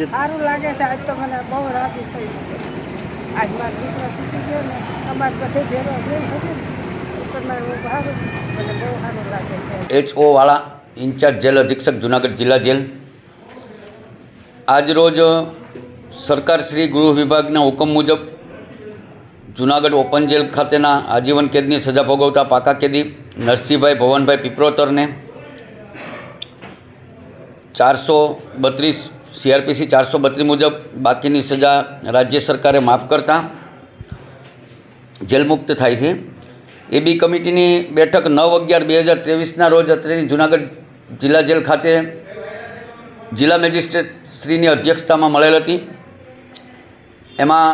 સારું લાગે છે. આજ તો મને બહુ રાહત થઈ આજ મારા દીકરા શીખી ગયો ને, અમારે બધે ભેરો એચઓ વાળા ઇન્ચાર્જ જેલ, અધિક્ષક જુનાગઢ જિલ્લા જેલ. આજરોજ સરકાર શ્રી ગૃહ વિભાગના હુકમ મુજબ જુનાગઢ ઓપન જેલ ખાતેના આજીવન કેદની સજા ભોગવતા પાકા કેદી નરસિંહભાઈ ભવનભાઈ પીપરોતરને ચારસો બત્રીસ સીઆરપીસી ચારસો બત્રીસ મુજબ બાકીની સજા રાજ્ય સરકારે માફ કરતા જેલમુક્ત થાય છે. એ બી કમિટીની બેઠક નવ અગિયાર બે હજાર ત્રેવીસના રોજ અત્રેની જુનાગઢ જિલ્લા જેલ ખાતે જિલ્લા મેજિસ્ટ્રેટ શ્રીની અધ્યક્ષતામાં મળેલ હતી. એમાં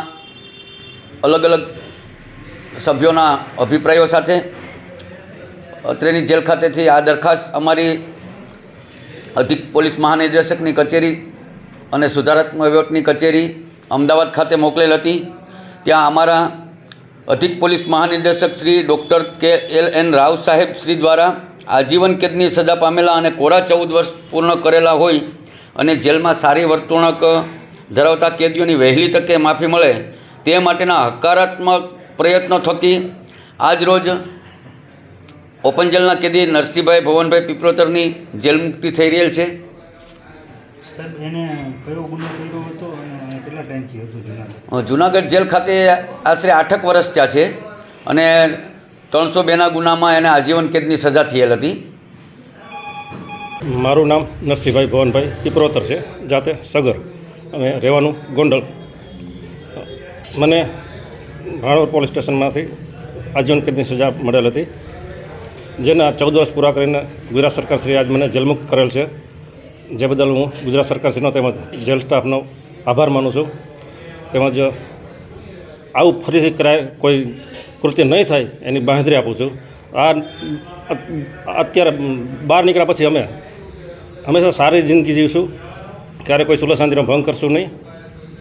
અલગ અલગ સભ્યોના અભિપ્રાયો સાથે અત્રેની જેલ ખાતેથી આ દરખાસ્ત અમારી અધિક પોલીસ મહાનિર્દેશકની કચેરી અને સુધારાત્મક વહીવટની કચેરી અમદાવાદ ખાતે મોકલેલ હતી. ત્યાં અમારા અધિક પોલીસ મહાનિર્દેશક Shri doctor K L N Rao સાહેબ શ્રી દ્વારા આજીવન કેદની સજા પામેલા અને કોરા ચૌદ વર્ષ પૂર્ણ કરેલા હોય અને જેલમાં સારી વર્તણૂક ધરાવતા કેદીઓની વહેલી તકે માફી મળે તે માટેના હકારાત્મક પ્રયત્નો થકી આજ રોજ ઓપન જેલના કેદી નરસિંહભાઈ ભવનભાઈ પીપરોતરની જેલ મુક્તિ થઈ રહેલ છે. સાહેબ એને કયો ગુનો કર્યો હતો અને કેટલા ટાઈમથી હતું જુનાગઢ? જુનાગઢ જેલ ખાતે આશરે આઠક વર્ષ થયા છે અને ત્રણસો બેના ગુનામાં એને આજીવન કેદની સજા થયેલ હતી. મારું નામ નરસિંહભાઈ ભવનભાઈ પીપરોતર છે જાતે સગર અને રહેવાનું ગોંડલ. મને ભાણોર પોલીસ સ્ટેશનમાંથી આજીવન કેદની સજા મળેલ હતી જેના ચૌદ વર્ષ પૂરા કરીને ગુજરાત સરકારશ્રીએ આજ મને જેલમુક્ત કરેલ છે. જે બદલ હું ગુજરાત સરકારશ્રીનો તેમજ જેલ સ્ટાફનો આભાર માનું છું. તેમજ આવું ફરીથી કરાય, કોઈ કૃત્ય નહીં થાય એની બાંહેધરી આપું છું. આ અત્યારે બહાર નીકળ્યા પછી અમે હંમેશા સારી જિંદગી જીવશું. ક્યારે કોઈ સુલહ શાંતિનો ભંગ કરશું નહીં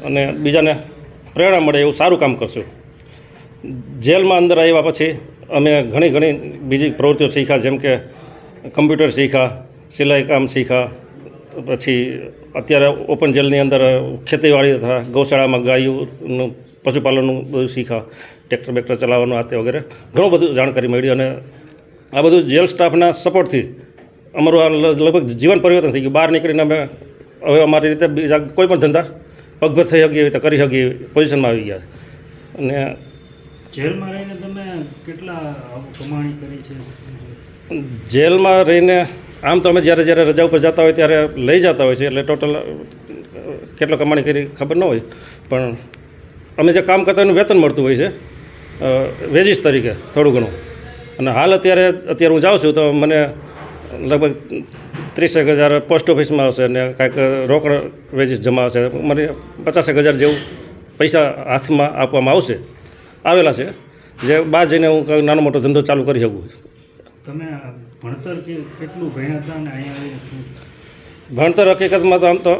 અને બીજાને પ્રેરણા મળે એવું સારું કામ કરશું. જેલમાં અંદર આવ્યા પછી અમે ઘણી ઘણી બીજી પ્રવૃત્તિઓ શીખ્યા, જેમ કે કમ્પ્યુટર શીખ્યા, સિલાઈ કામ શીખ્યા પછી અત્યારે ઓપન જેલની અંદર ખેતીવાડી તથા ગૌશાળામાં ગાયોનું, પશુપાલનનું બધું શીખ્યા ટ્રેક્ટર બેક્ટર ચલાવવાનું આ તે વગેરે. ઘણું બધું જાણકારી મળી અને આ બધું જેલ સ્ટાફના સપોર્ટથી અમારું આ લગભગ જીવન પરિવર્તન થઈ ગયું. બહાર નીકળીને અમે હવે અમારી રીતે બીજા કોઈ પણ ધંધા પગભર થઈ શકીએ એવી કરી શકીએ પોઝિશનમાં આવી ગયા અને જેલમાં રહીને તમે કેટલા કમાણી કરી છે? જેલમાં રહીને આમ તો અમે જ્યારે જ્યારે રજા ઉપર જતા હોય ત્યારે લઈ જતા હોય છે, એટલે ટોટલ કેટલો કમાણી કરી ખબર ન હોય. પણ અમે જે કામ કરતા એનું વેતન મળતું હોય છે વેજીસ તરીકે થોડું ઘણું. અને હાલ અત્યારે અત્યારે હું જાઉં છું તો મને લગભગ ત્રીસેક હજાર પોસ્ટ ઓફિસમાં હશે અને કાંઈક રોકડ વેજીસ જમા હશે. મને પચાસેક હજાર જેવું પૈસા હાથમાં આપવામાં આવશે, આવેલા છે. જે બહાર જઈને હું નાનો મોટો ધંધો ચાલુ કરી શકું. તમે ભણતર કેટલું ભણ્યા હતા અને અહીંયા આવીને ભણતર હકીકતમાં તો આમ તો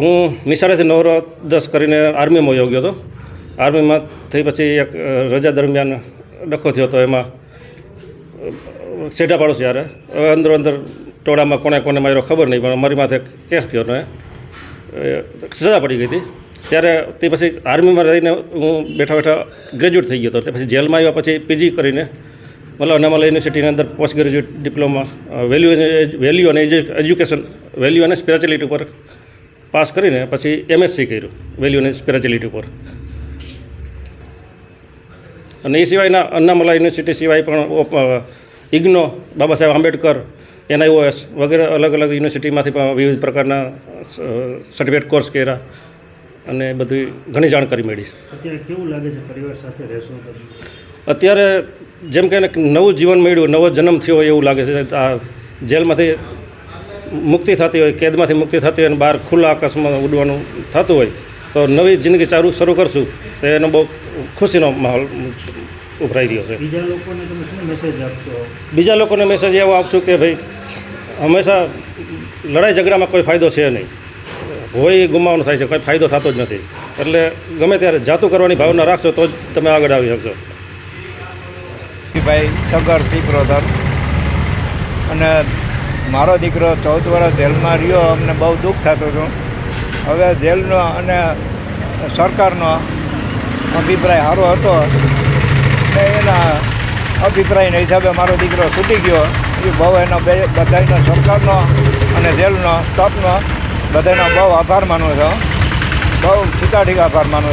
હું નિશાળેથી નવરો દસ કરીને આર્મીમાં યોગ્યો હતો. આર્મીમાં થઈ પછી એક રજા દરમિયાન ડખો થયો હતો એમાં સેઢા પાડોશ યારે અંદર અંદર ટોળામાં કોને કોને માર્યો ખબર નહીં, પણ મારી માથે કેસ થયો ને. સજા પડી ગઈ હતી. ત્યારે તે પછી આર્મીમાં રહીને હું બેઠા બેઠા ગ્રેજ્યુએટ થઈ ગયો હતો. તે પછી જેલમાં આવ્યા પછી પીજી કરીને મતલબ અનામલા યુનિવર્સિટીની અંદર post graduate diploma value value અને એજ્યુકેશન, વેલ્યુ અને સ્પિરિચ્યુઅલિટી ઉપર પાસ કરીને પછી એમએસસી કર્યું, વેલ્યુ અને સ્પિરિચ્યુઅલિટી ઉપર. અને એ સિવાયના અન્નામલા યુનિવર્સિટી સિવાય પણ ઇગ્નો, બાબા સાહેબ આંબેડકર એનઆઈઓએસ વગેરે અલગ અલગ યુનિવર્સિટીમાંથી પણ વિવિધ પ્રકારના સર્ટિફિકેટ કોર્સ કર્યા અને બધી ઘણી જાણકારી મેળવી. અત્યારે કેવું લાગે છે પરિવાર સાથે રહેશો અત્યારે જેમ કે એને નવું જીવન મળ્યું નવો જન્મ થયો હોય એવું લાગે છે. આ જેલમાંથી મુક્તિ થતી હોય કેદમાંથી મુક્તિ થતી હોય અને બહાર ખુલ્લા આકાશમાં ઉડવાનું થતું હોય તો નવી જિંદગી ચાલુ શરૂ કરશું તો એનો બહુ ખુશીનો માહોલ ઉભરાઈ રહ્યો છે. બીજા લોકોને તમે શું મેસેજ આપશો? બીજા લોકોને મેસેજ એવો આપશું કે ભાઈ હંમેશા લડાઈ ઝઘડામાં કોઈ ફાયદો છે નહીં. હોય ગુમાવવાનું થાય છે કોઈ ફાયદો થતો જ નથી. એટલે ગમે ત્યારે જાતું કરવાની ભાવના રાખશો તો જ તમે આગળ આવી શકશો. ભાઈ સગર દીકરોધર અને મારો દીકરો ચૌદ વર્ષ જેલમાં રહ્યો, અમને બહુ દુઃખ થતું હતું. હવે જેલનો અને સરકારનો અભિપ્રાય સારો હતો. ને એના અભિપ્રાયના હિસાબે મારો દીકરો છૂટી ગયો. એ બહુ એનો બે બધાનો સરકારનો અને જેલનો સ્ટાફનો બધાનો બહુ આભાર માનું છું. બહુ ઠીકા આભાર માનું છું.